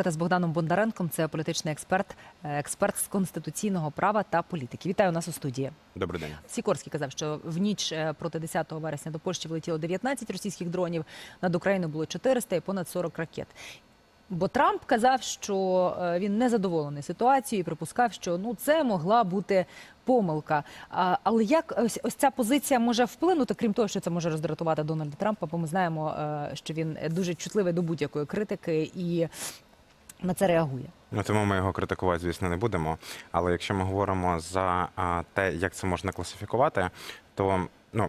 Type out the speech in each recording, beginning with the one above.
говорити з Богданом Бондаренком. Це політичний експерт, е, експерт з конституційного права та політики. Вітаю нас у студії. Добрий день. Сікорський казав, що в ніч е, проти 10 вересня до Польщі влетіло 19 російських дронів. Над Україною було 400 і понад 40 ракет. Бо Трамп казав, що е, він не задоволений ситуацією і припускав, що ну це могла бути помилка. А, але як ось, ось ця позиція може вплинути, крім того, що це може роздратувати Дональда Трампа, бо ми знаємо, що він дуже чутливий до будь-якої критики і на це реагує. Ну тому ми його критикувати, звісно, не будемо. Але якщо ми говоримо за те, як це можна класифікувати, то ну.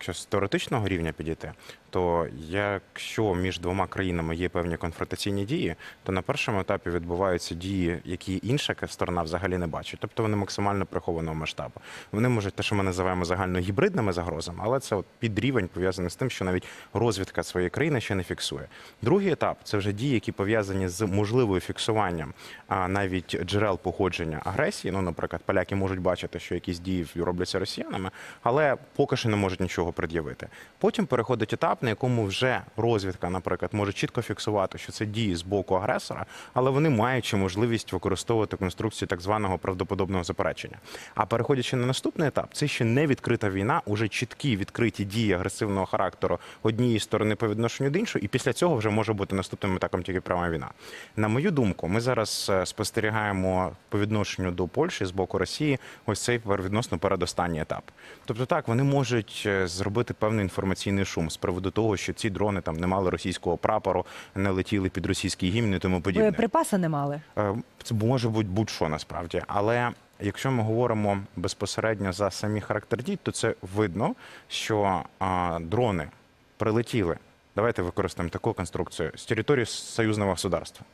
Якщо з теоретичного рівня підійти, то якщо між двома країнами є певні конфронтаційні дії, то на першому етапі відбуваються дії, які інша сторона взагалі не бачить. Тобто вони максимально прихованого масштабу. Вони можуть те, що ми називаємо загальногібридними загрозами, але це от підрівень пов'язаний з тим, що навіть розвідка своєї країни ще не фіксує. Другий етап це вже дії, які пов'язані з можливою фіксуванням а, навіть джерел походження агресії. Ну, наприклад, поляки можуть бачити, що якісь дії робляться росіянами, але поки що не можуть нічого пред'явити. Потім переходить етап, на якому вже розвідка, наприклад, може чітко фіксувати, що це дії з боку агресора, але вони маючи можливість використовувати конструкцію так званого правдоподобного заперечення. А переходячи на наступний етап, це ще не відкрита війна, уже чіткі відкриті дії агресивного характеру однієї сторони по відношенню до іншої, і після цього вже може бути наступним етапом тільки пряма війна. На мою думку, ми зараз е, спостерігаємо по відношенню до Польщі з боку Росії ось цей відносно передостанній етап. Тобто, так вони можуть е, зробити певний інформаційний шум з приводу того, що ці дрони там не мали російського прапору, не летіли під російський гімн і тому подібне. Боєприпаси не мали. Е, Це може бути будь-що насправді, але якщо ми говоримо безпосередньо за самі характер дій, то це видно, що а, дрони прилетіли. Давайте використаємо таку конструкцію з території союзного государства.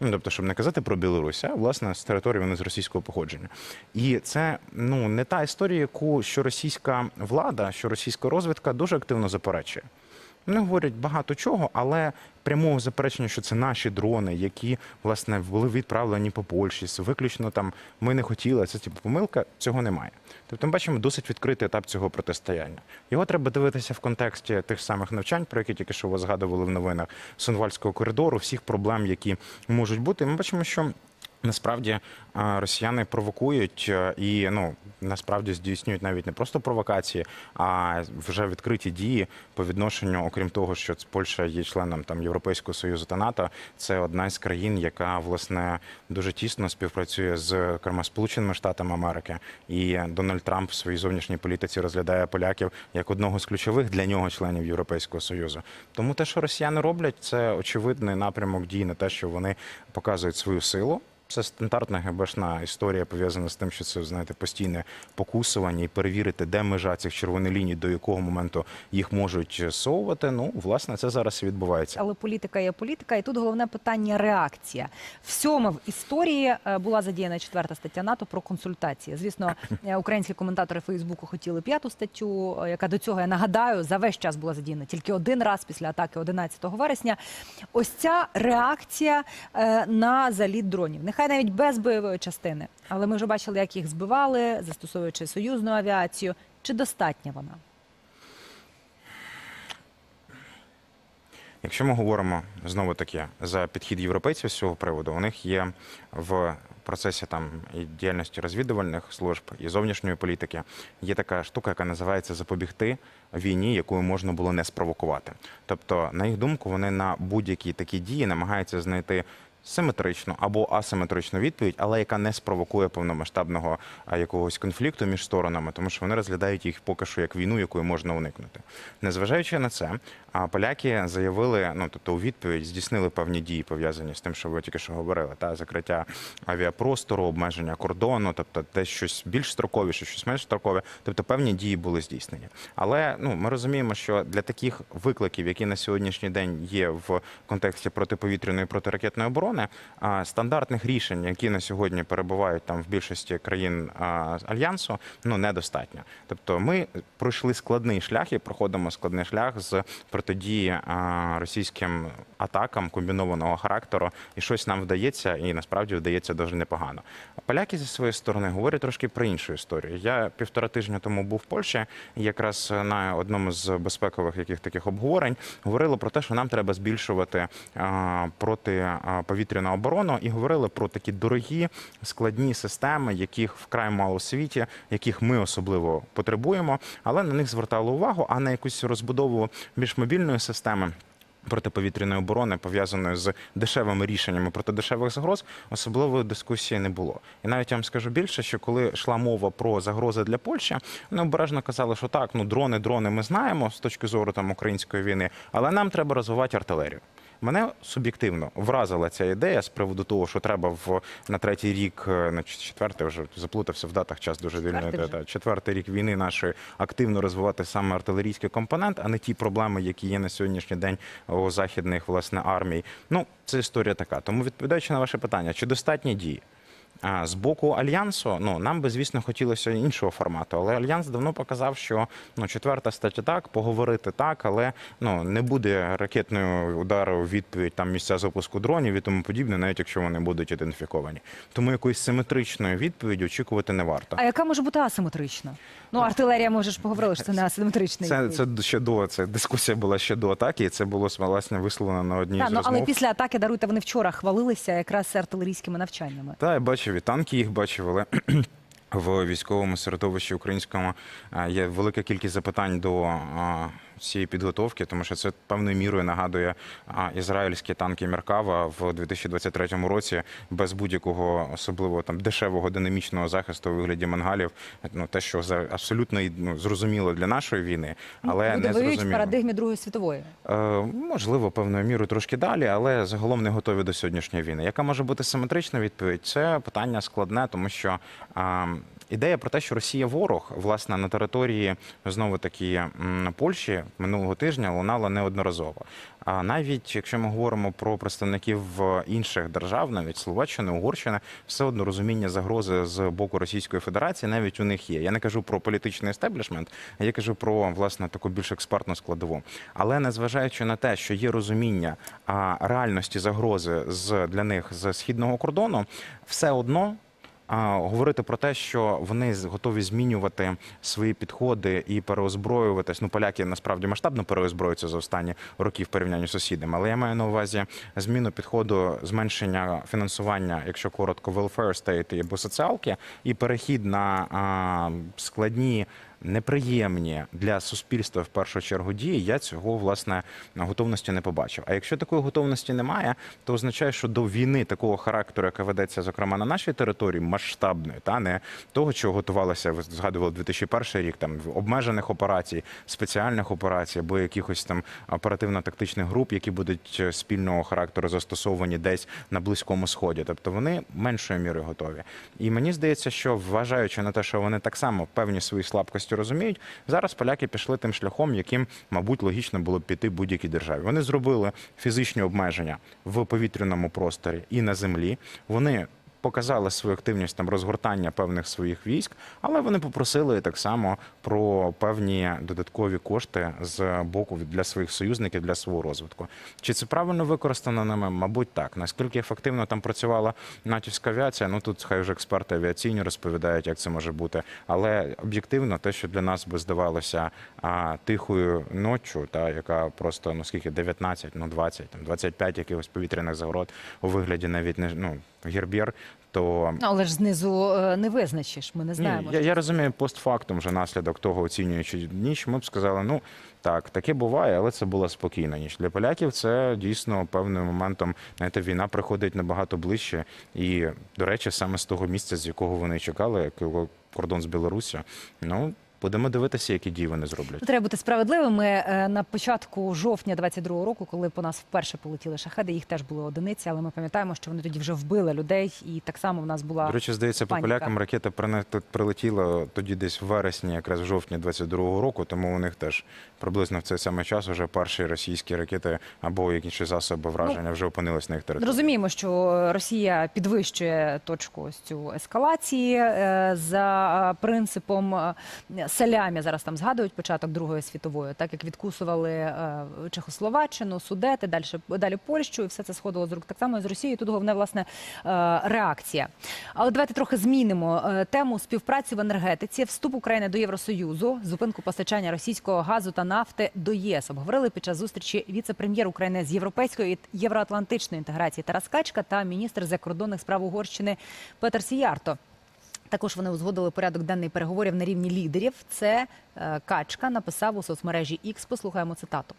Ну, тобто, щоб не казати про Білорусь, а власне з території вони з російського походження. І це ну не та історія, яку що російська влада, що російська розвідка дуже активно заперечує. Вони говорять багато чого, але прямого заперечення, що це наші дрони, які власне були відправлені по Польщі, виключно там ми не хотіли. Це типу помилка. Цього немає. Тобто, ми бачимо досить відкритий етап цього протистояння. Його треба дивитися в контексті тих самих навчань, про які тільки що ви згадували в новинах Сунвальського коридору, всіх проблем, які можуть бути. Ми бачимо, що. Насправді росіяни провокують е, і ну насправді здійснюють навіть не просто провокації, а вже відкриті дії по відношенню, окрім того, що Польща є членом там Європейського союзу та НАТО. Це одна з країн, яка власне дуже тісно співпрацює з зокрема Сполученими Штатами Америки. І Дональд Трамп в своїй зовнішній політиці розглядає поляків як одного з ключових для нього членів Європейського союзу. Тому те, що росіяни роблять, це очевидний напрямок дій на те, що вони показують свою силу. Це стандартна ГБшна історія пов'язана з тим, що це знаєте постійне покусування і перевірити, де межа цих червоних ліній, до якого моменту їх можуть совувати. Ну, власне, це зараз і відбувається. Але політика є політика, і тут головне питання реакція. Всьоме в історії е, була задіяна четверта стаття НАТО про консультації. Звісно, е, українські коментатори Фейсбуку хотіли п'яту статтю, е, яка до цього я нагадаю за весь час була задіяна тільки один раз після атаки 11 вересня. Ось ця реакція на заліт дронів. Нехай навіть без бойової частини, але ми вже бачили, як їх збивали, застосовуючи союзну авіацію. Чи достатня вона? Якщо ми говоримо знову таки за підхід європейців з цього приводу, у них є в процесі там і діяльності розвідувальних служб і зовнішньої політики є така штука, яка називається запобігти війні, якою можна було не спровокувати. Тобто, на їх думку, вони на будь-які такі дії намагаються знайти. Симетричну або асиметричну відповідь, але яка не спровокує повномасштабного якогось конфлікту між сторонами, тому що вони розглядають їх поки що як війну, якою можна уникнути. Незважаючи на це, поляки заявили, ну тобто у відповідь здійснили певні дії пов'язані з тим, що ви тільки що говорили, та закриття авіапростору, обмеження кордону, тобто десь щось більш строковіше, щось менш строкове. Тобто певні дії були здійснені. Але ну ми розуміємо, що для таких викликів, які на сьогоднішній день є в контексті протиповітряної протиракетної оборони, а, стандартних рішень, які на сьогодні перебувають там в більшості країн альянсу, ну недостатньо. Тобто, ми пройшли складний шлях і проходимо складний шлях з протидії російським атакам комбінованого характеру, і щось нам вдається, і насправді вдається дуже непогано. Поляки зі своєї сторони говорять трошки про іншу історію. Я півтора тижня тому був в Польщі, якраз на одному з безпекових яких таких обговорень говорили про те, що нам треба збільшувати а, протиповітряну оборону і говорили про такі дорогі складні системи, яких вкрай мало у світі, яких ми особливо потребуємо, але на них звертали увагу, а на якусь розбудову більш мобільної системи. Протиповітряної оборони пов'язаної з дешевими рішеннями проти дешевих загроз, особливої дискусії не було. І навіть я вам скажу більше, що коли йшла мова про загрози для Польщі, вони обережно казали, що так, ну дрони, дрони ми знаємо з точки зору там української війни, але нам треба розвивати артилерію. Мене суб'єктивно вразила ця ідея з приводу того, що треба в на третій рік, е, на четвертий вже заплутався в датах, час дуже вільний. Та- четвертий рік війни нашої активно розвивати саме артилерійський компонент, а не ті проблеми, які є на сьогоднішній день у західних власне армій. Ну, це історія така. Тому відповідаючи на ваше питання, чи достатні дії? А з боку альянсу, ну нам би звісно хотілося іншого формату, але альянс давно показав, що ну четверта стаття так, поговорити так, але ну не буде ракетної удару у відповідь там місця запуску дронів і тому подібне, навіть якщо вони будуть ідентифіковані. Тому якоїсь симетричної відповіді очікувати не варто. А яка може бути асиметрична? Ну, артилерія, ми вже ж поговорили, що це не асиметрична. Це, це ще до це дискусія була ще до атаки, і це було власне висловлено на одній Та, з ну, розмов. але після атаки даруйте, вони вчора хвалилися якраз артилерійськими навчаннями. Та я бачив і танки їх бачив, але в військовому середовищі українському є велика кількість запитань до цієї підготовки, тому що це певною мірою нагадує ізраїльські танки Меркава в 2023 році без будь-якого особливо там дешевого динамічного захисту у вигляді мангалів. Ну те, що за абсолютно ну, зрозуміло для нашої війни, але Люди не воюють в парадигмі Другої світової. Е, Можливо, певною мірою трошки далі, але загалом не готові до сьогоднішньої війни. Яка може бути симетрична відповідь? Це питання складне, тому що а, ідея про те, що Росія ворог, власне, на території знову таки Польщі минулого тижня лунала неодноразово. А навіть якщо ми говоримо про представників інших держав, навіть Словаччини, Угорщини, все одно розуміння загрози з боку Російської Федерації навіть у них є. Я не кажу про політичний естеблішмент, а я кажу про власне таку більш експертну складову. Але незважаючи на те, що є розуміння а, реальності загрози з для них з східного кордону, все одно. Говорити про те, що вони готові змінювати свої підходи і переозброюватись. Ну, поляки насправді масштабно переозброюються за останні роки в порівнянні з сусідами. Але я маю на увазі зміну підходу, зменшення фінансування, якщо коротко, welfare state або соціалки, і перехід на складні. Неприємні для суспільства в першу чергу дії, я цього власне готовності не побачив. А якщо такої готовності немає, то означає, що до війни такого характеру, яка ведеться, зокрема на нашій території, масштабної, та не того, чого готувалося, ви згадували 2001 рік, там обмежених операцій, спеціальних операцій або якихось там оперативно-тактичних груп, які будуть е, спільного характеру застосовані десь на близькому сході. Тобто вони меншою мірою готові. І мені здається, що вважаючи на те, що вони так само певні свої слабкості розуміють, зараз поляки пішли тим шляхом, яким, мабуть, логічно було б піти будь-якій державі. Вони зробили фізичні обмеження в повітряному просторі і на землі. Вони показали свою активність там розгортання певних своїх військ, але вони попросили так само про певні додаткові кошти з боку для своїх союзників для свого розвитку. Чи це правильно використано ними? Мабуть, так. Наскільки ефективно там працювала натівська авіація? Ну тут хай вже експерти авіаційні розповідають, як це може бути. Але об'єктивно, те, що для нас би здавалося а, тихою ноччю, та яка просто ну скільки 19, ну 20, там 25 якихось повітряних загород у вигляді навіть не ну гербєр, то Ну, але ж знизу е, не визначиш. Ми не ні, знаємо. я, я розумію постфактум вже наслідок того, оцінюючи ніч, ми б сказали, ну так, таке буває, але це була спокійна ніч. Для поляків це дійсно певним моментом, знаєте, війна приходить набагато ближче. І, до речі, саме з того місця, з якого вони чекали, як кордон з Білоруссю, ну. Будемо дивитися, які дії вони зроблять. Треба бути справедливими. Е, На початку жовтня 22-го року, коли по нас вперше полетіли шахеди, їх теж були одиниці, але ми пам'ятаємо, що вони тоді вже вбили людей, і так само в нас була До речі, здається, по полякам ракета прилетіла тоді десь в вересні, якраз в жовтні 22-го року, тому у них теж приблизно в цей самий час уже перші російські ракети або інші засоби враження вже опинились на їх території. Розуміємо, що Росія підвищує точку ось цю ескалації е, за принципом е, Салямі зараз там згадують початок Другої світової, так як відкусували е, Чехословаччину, Судети, далі, далі Польщу, і все це сходило з рук. Так само і з Росією. Тут головне власне реакція. Але давайте трохи змінимо тему співпраці в енергетиці, вступ України до Євросоюзу, зупинку постачання російського газу та нафти до ЄС. Обговорили під час зустрічі віце-прем'єр України з європейської і євроатлантичної інтеграції Тарас Качка та міністр закордонних справ Угорщини Петер Сіярто. Також вони узгодили порядок денний переговорів на рівні лідерів. Це е, Качка написав у соцмережі X. Послухаємо цитату.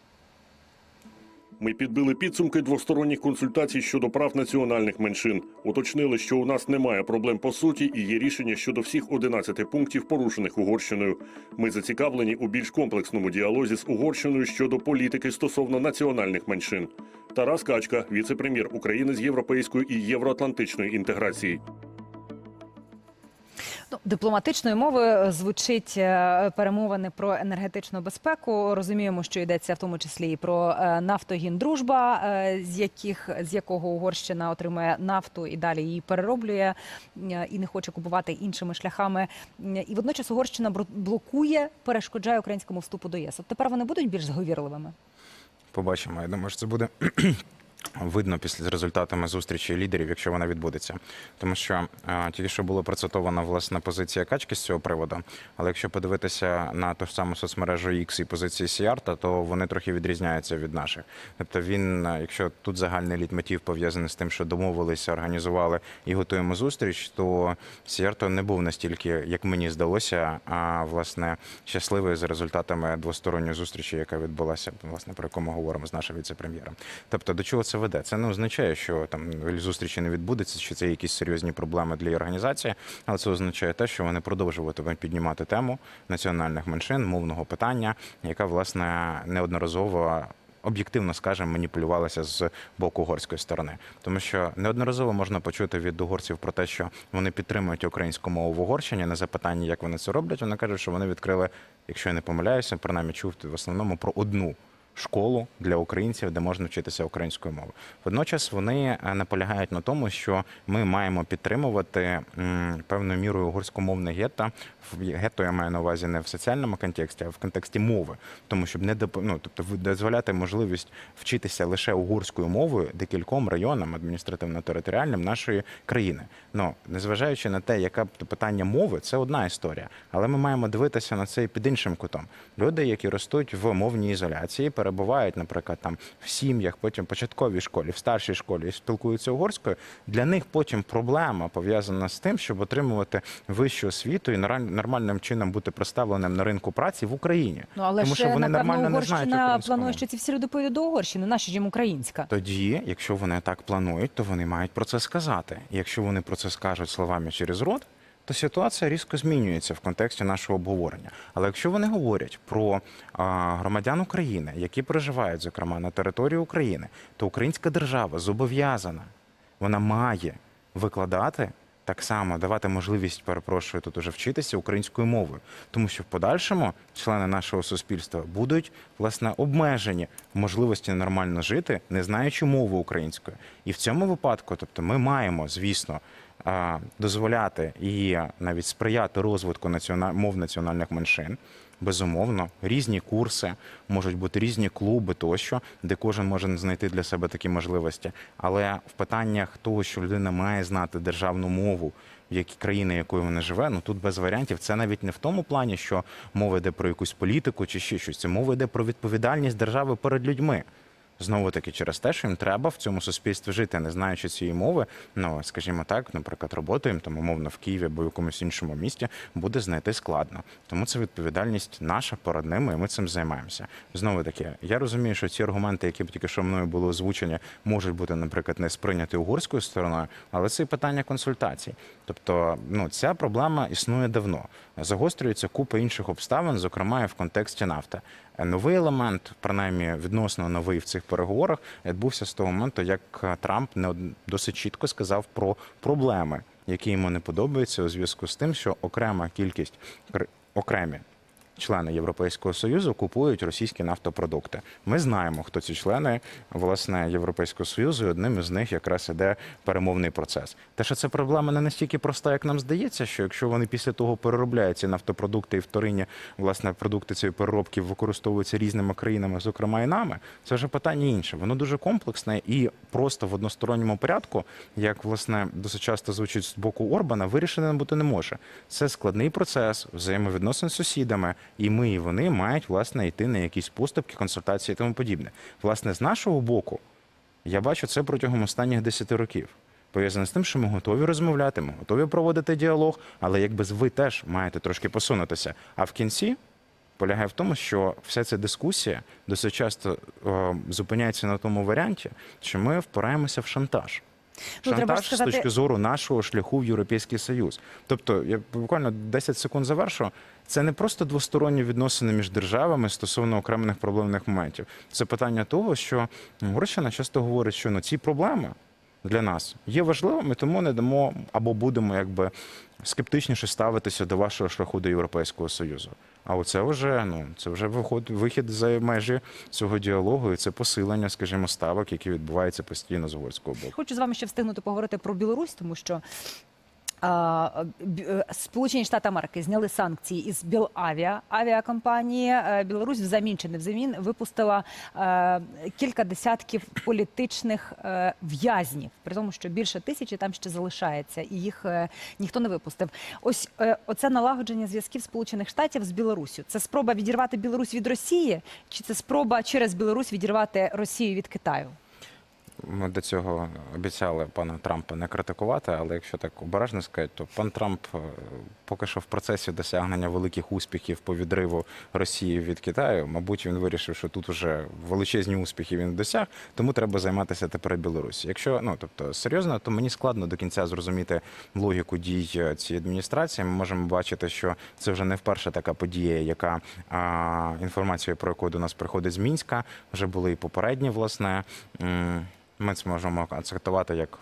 Ми підбили підсумки двосторонніх консультацій щодо прав національних меншин. Уточнили, що у нас немає проблем по суті і є рішення щодо всіх 11 пунктів, порушених Угорщиною. Ми зацікавлені у більш комплексному діалозі з Угорщиною щодо політики стосовно національних меншин. Тарас Качка, віце-прем'єр України з європейської і євроатлантичної інтеграції. Ну, дипломатичною мовою звучить е, перемовини про енергетичну безпеку. Розуміємо, що йдеться в тому числі і про е, нафтогіндружба, е, з яких з якого Угорщина отримує нафту і далі її перероблює е, і не хоче купувати іншими шляхами. Е, І водночас Угорщина блокує, перешкоджає українському вступу до ЄС. От тепер вони будуть більш зговірливими. Побачимо. Я думаю, що це буде видно після результатами зустрічі лідерів, якщо вона відбудеться. Тому що е, тільки що було процитована власне позиція качки з цього приводу. Але якщо подивитися на ту ж саму соцмережу X і позиції Сіарта, то вони трохи відрізняються від наших. Тобто він, е, якщо тут загальний літмотив пов'язаний з тим, що домовилися, організували і готуємо зустріч, то Сіарто не був настільки, як мені здалося, а власне щасливий за результатами двосторонньої зустрічі, яка відбулася, власне про яку ми говоримо з нашим віце-прем'єром. Тобто, до чого це веде? Це не означає, що там зустрічі не відбудеться, що це якісь серйозні проблеми для організації, але це означає те, що вони продовжуватимуть піднімати тему національних меншин, мовного питання, яка власне неодноразово. Об'єктивно скажемо, маніпулювалася з боку угорської сторони, тому що неодноразово можна почути від угорців про те, що вони підтримують українську мову в Угорщині. На запитання, як вони це роблять, вони кажуть, що вони відкрили, якщо я не помиляюся, принаймні чув в основному про одну школу для українців, де можна вчитися українською мовою. Водночас вони е, наполягають на тому, що ми маємо підтримувати певною мірою угорськомовне гетто. Гетто я маю на увазі не в соціальному контексті, а в контексті мови, тому щоб не доп... ну, тобто дозволяти можливість вчитися лише угорською мовою декільком районам адміністративно-територіальним нашої країни. Ну незважаючи на те, яка питання мови, це одна історія, але ми маємо дивитися на це і під іншим кутом. Люди, які ростуть в мовній ізоляції, перебувають, наприклад, там в сім'ях, потім в початковій школі, в старшій школі і спілкуються угорською. Для них потім проблема пов'язана з тим, щоб отримувати вищу освіту і нормальним чином бути представленим на ринку праці в Україні. Ну але Тому що вони напевно нормально не знають українську планує, що ці всі люди поїдуть до Угорщини. Наша ж їм українська. Тоді, якщо вони так планують, то вони мають про це сказати. Якщо вони про це скажуть словами через рот, то ситуація різко змінюється в контексті нашого обговорення. Але якщо вони говорять про громадян України, які проживають, зокрема, на території України, то українська держава зобов'язана, вона має викладати. Так само давати можливість, перепрошую, тут уже вчитися українською мовою, тому що в подальшому члени нашого суспільства будуть власне обмежені в можливості нормально жити, не знаючи мову української. І в цьому випадку, тобто, ми маємо, звісно, дозволяти і навіть сприяти розвитку націона- мов національних меншин. Безумовно, різні курси, можуть бути різні клуби тощо, де кожен може знайти для себе такі можливості. Але в питаннях того, що людина має знати державну мову, в якій країни, якою вона живе, ну тут без варіантів. Це навіть не в тому плані, що мова йде про якусь політику чи ще щось. Це мова йде про відповідальність держави перед людьми. Знову таки через те, що їм треба в цьому суспільстві жити, не знаючи цієї мови. Ну скажімо так, наприклад, роботу їм там умовно в Києві або в якомусь іншому місті буде знайти складно. Тому це відповідальність наша перед ними, і ми цим займаємося. Знову таки, я розумію, що ці аргументи, які б тільки що мною були озвучені, можуть бути, наприклад, не сприйняті угорською стороною, але це і питання консультацій. Тобто, ну ця проблема існує давно. Загострюється купа інших обставин, зокрема і в контексті нафти. Новий елемент, принаймні відносно новий в цих переговорах, відбувся з того моменту, як Трамп не досить чітко сказав про проблеми, які йому не подобаються у зв'язку з тим, що окрема кількість кр- окремі члени Європейського союзу купують російські нафтопродукти. Ми знаємо, хто ці члени власне Європейського союзу. і Одним із них якраз іде перемовний процес. Те, що це проблема не настільки проста, як нам здається, що якщо вони після того переробляють ці нафтопродукти і вторинні власне продукти цієї переробки використовуються різними країнами, зокрема і нами, це вже питання інше. Воно дуже комплексне і просто в односторонньому порядку, як власне досить часто звучить з боку Орбана, вирішено бути не може. Це складний процес взаємовідносин з сусідами, і ми і вони мають власне йти на якісь поступки, консультації і тому подібне. Власне, з нашого боку, я бачу це протягом останніх 10 років. Пов'язане з тим, що ми готові розмовляти, ми готові проводити діалог, але якби ви теж маєте трошки посунутися. А в кінці полягає в тому, що вся ця дискусія досить часто е, зупиняється на тому варіанті, що ми впираємося в шантаж. Ну, Шантаж сказати- з точки зору нашого шляху в Європейський Союз. Тобто, я буквально 10 секунд завершу. Це не просто двосторонні відносини між державами стосовно окремих проблемних моментів. Це питання того, що Угорщина часто говорить, що ну, ці проблеми для нас є важливими, тому не дамо або будемо якби скептичніше ставитися до вашого шляху до Європейського Союзу. А оце вже ну це вже виход, вихід за межі цього діалогу, і це посилення, скажімо, ставок, які відбуваються постійно з угорського боку. Хочу з вами ще встигнути поговорити про Білорусь, тому що. Е, Сполучені Штати Америки зняли санкції із Білавіа авіакомпанії. Е, Білорусь взамін чи не взамін випустила е, кілька десятків політичних в'язнів, при тому, що більше тисячі там ще залишається, і їх ніхто не випустив. Ось оце налагодження зв'язків Сполучених Штатів з Білоруссю. Це спроба відірвати Білорусь від Росії, чи це спроба через Білорусь відірвати Росію від Китаю? Ми до цього обіцяли пана Трампа не критикувати, але якщо так обережно сказати, то пан Трамп е, поки що в процесі досягнення великих успіхів по відриву Росії від Китаю, мабуть, він вирішив, що тут вже величезні успіхи він досяг, тому треба займатися тепер Білорусі. Якщо ну тобто серйозно, то мені складно до кінця зрозуміти логіку дій е, цієї адміністрації. Ми можемо бачити, що це вже не вперше така подія, яка а, інформація про яку до нас приходить з Мінська, вже були і попередні, власне. Ми це можемо акцентувати як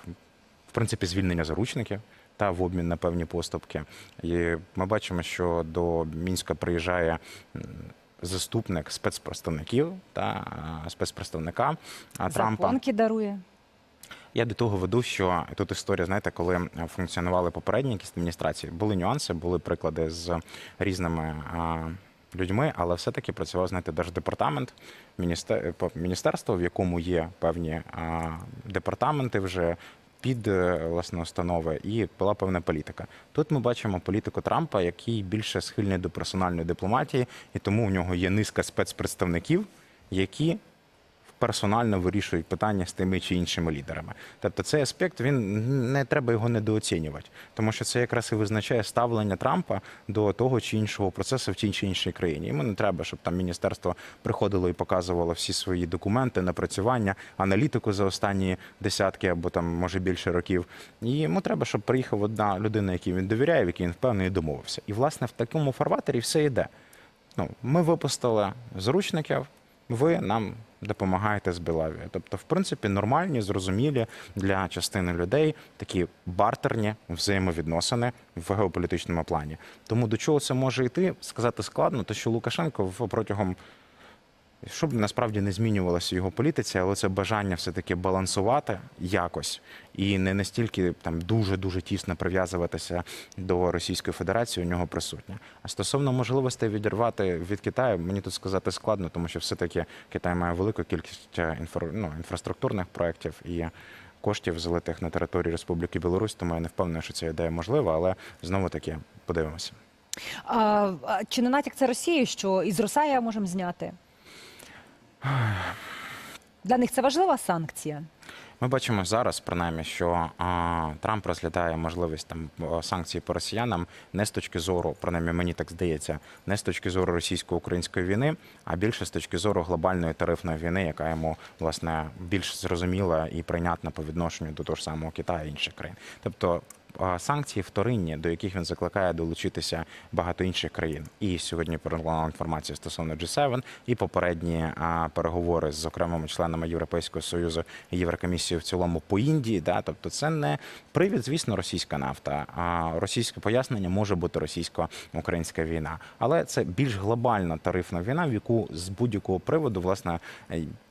в принципі звільнення заручників та в обмін на певні поступки. І ми бачимо, що до Мінська приїжджає заступник спецпредставників та спецпредставника а, Трампа. Запонки дарує. Я до того веду, що тут історія, знаєте, коли функціонували попередні якісь адміністрації, були нюанси, були приклади з різними людьми, але все-таки працював, знаєте, держдепартамент, міністер... по- міністерство, в якому є певні а, департаменти вже. Під е, власне установи і була певна політика. Тут ми бачимо політику Трампа, який більше схильний до персональної дипломатії, і тому в нього є низка спецпредставників, які персонально вирішують питання з тими чи іншими лідерами. Тобто цей аспект він не треба його недооцінювати, тому що це якраз і визначає ставлення Трампа до того чи іншого процесу в тій чи іншій країні. Йому не треба, щоб там міністерство приходило і показувало всі свої документи, напрацювання, аналітику за останні десятки або там може більше років. І йому треба, щоб приїхав одна людина, якій він довіряє, в якій він впевнений домовився. І власне в такому фарватері все йде. Ну, ми випустили зручників, ви нам допомагаєте з Білавією. Тобто, в принципі, нормальні, зрозумілі для частини людей такі бартерні взаємовідносини в геополітичному плані. Тому до чого це може йти, сказати складно, то що Лукашенко в- Щоб насправді не змінювалося його політиці, але це бажання все-таки балансувати якось і не настільки там дуже дуже тісно прив'язуватися до Російської Федерації, у нього присутня. А стосовно можливостей відірвати від Китаю, мені тут сказати складно, тому що все-таки Китай має велику кількість е, інфра... ну, інфраструктурних проєктів і коштів, залитих на території Республіки Білорусь, тому я не впевнений, що ця ідея можлива, але знову таки подивимося. А, чи не натяк це Росії, що із Росая можемо зняти? Для них це важлива санкція. Ми бачимо зараз, принаймні, що а, Трамп розглядає можливість там санкцій по росіянам не з точки зору, принаймні мені так здається, не з точки зору російсько-української війни, а більше з точки зору глобальної тарифної війни, яка йому власне більш зрозуміла і прийнятна по відношенню до того ж самого Китаю і інших країн. Тобто санкції вторинні, до яких він закликає долучитися багато інших країн. І сьогодні пролунала інформація стосовно G7, і попередні переговори з окремими членами Європейського союзу і Єврокомісією в цілому по Індії. Да, тобто, це не привід, звісно, російська нафта. А російське пояснення може бути російсько-українська війна, але це більш глобальна тарифна війна, в яку з будь-якого приводу, власне,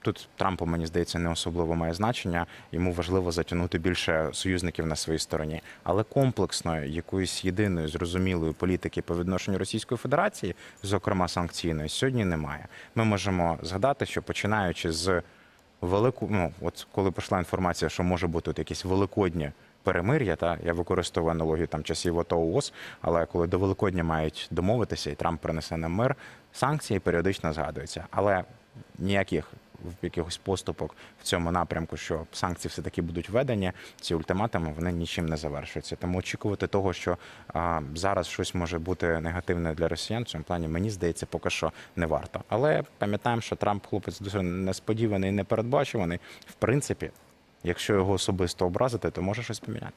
тут Трампу, мені здається, не особливо має значення. Йому важливо затягнути більше союзників на своїй стороні, але комплексної якоїсь єдиної зрозумілої політики по відношенню Російської Федерації, зокрема санкційної, сьогодні немає. Ми можемо згадати, що починаючи з велику, ну от коли прийшла інформація, що може бути от якісь великодні перемир'я, та я використовую аналогію там часів АТО ООС, але коли до Великодня мають домовитися, і Трамп принесе нам мир, санкції періодично згадуються, але ніяких якихось поступок в цьому напрямку, що санкції все таки будуть введені, ці ультиматуми вони нічим не завершуються. Тому очікувати того, що а, зараз щось може бути негативне для росіян в цьому плані, мені здається, поки що не варто. Але пам'ятаємо, що Трамп хлопець дуже несподіваний і непередбачуваний. В принципі, якщо його особисто образити, то може щось помінятися.